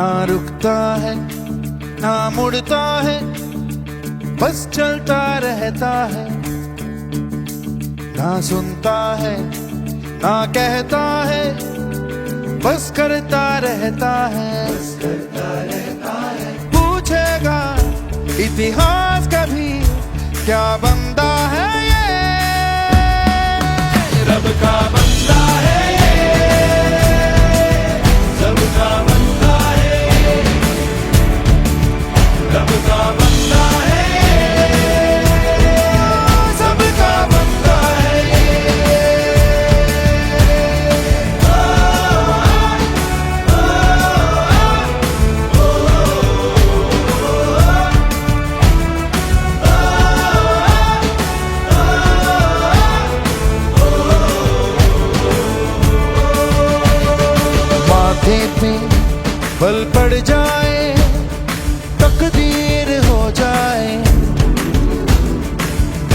ना रुकता है, ना मुड़ता है, बस चलता रहता है। ना सुनता है, ना कहता है, बस करता रहता है। पूछेगा इतिहास कभी, क्या बंदा बल पड़ जाए तकदीर हो जाए।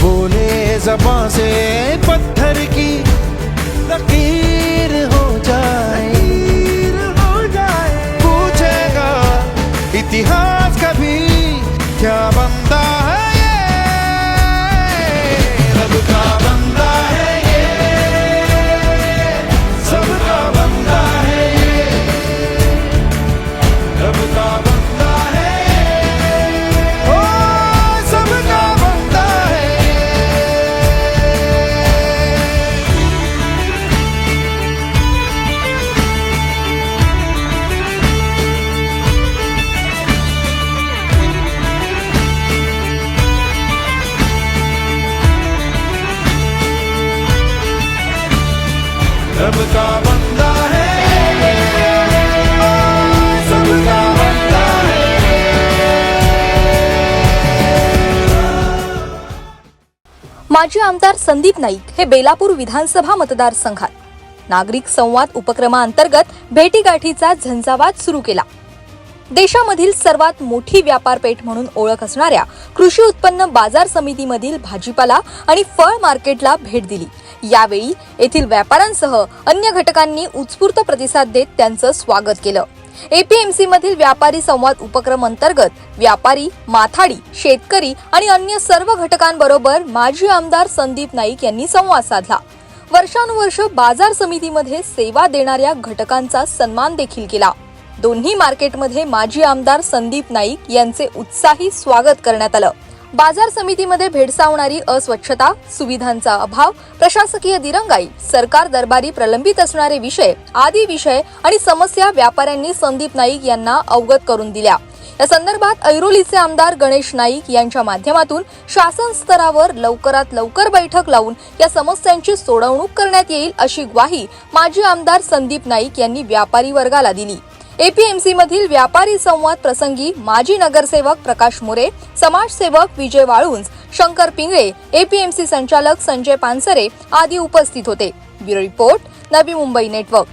बोले जबा से पत्थर की लकीर हो जाए। हो जाए। पूछेगा इतिहास कभी रब बंदा है। सबका बंदा है। माजी आमदार संदीप नाईक हे बेलापूर विधानसभा मतदारसंघात. नागरिक संवाद उपक्रमाअंतर्गत भेटीगाठीचा झंझावात सुरू केला. देशामधील सर्वात मोठी व्यापारपेठ म्हणून ओळख असणाऱ्या कृषी उत्पन्न बाजार समितीमधील भाजीपाला आणि फळ मार्केटला भेट दिली. यावेळी येथील व्यापाऱ्यांसह अन्य घटकांनी उत्स्फूर्त प्रतिसाद देत त्यांचं स्वागत केलं. एपीएमसी मधील व्यापारी संवाद उपक्रम अंतर्गत व्यापारी माथाडी शेतकरी आणि अन्य सर्व घटकांबरोबर माजी आमदार संदीप नाईक यांनी संवाद साधला. वर्षानुवर्ष बाजार समितीमध्ये सेवा देणाऱ्या घटकांचा सन्मान देखील केला. दोन्ही मार्केटमध्ये माजी आमदार संदीप नाईक यांचे उत्साही स्वागत करण्यात आलं. बाजार समितीमध्ये भेडसावणारी अस्वच्छता सुविधांचा अभाव प्रशासकीय दिरंगाई सरकार दरबारी प्रलंबित असणारे विषय आदी विषय आणि समस्या व्यापाऱ्यांनी संदीप नाईक यांना अवगत करून दिल्या. या संदर्भात ऐरोलीचे आमदार गणेश नाईक यांच्या माध्यमातून शासन स्तरावर लवकरात लवकर बैठक लावून या समस्यांची सोडवणूक करण्यात येईल अशी ग्वाही माजी आमदार संदीप नाईक यांनी व्यापारी वर्गाला दिली. एपीएमसी मधील व्यापारी संवाद प्रसंगी माजी नगरसेवक प्रकाश मोरे समाजसेवक विजय वाळुंज शंकर पिंगळे एपीएमसी संचालक संजय पानसरे आदी उपस्थित होते. Bureau report Navi Mumbai network.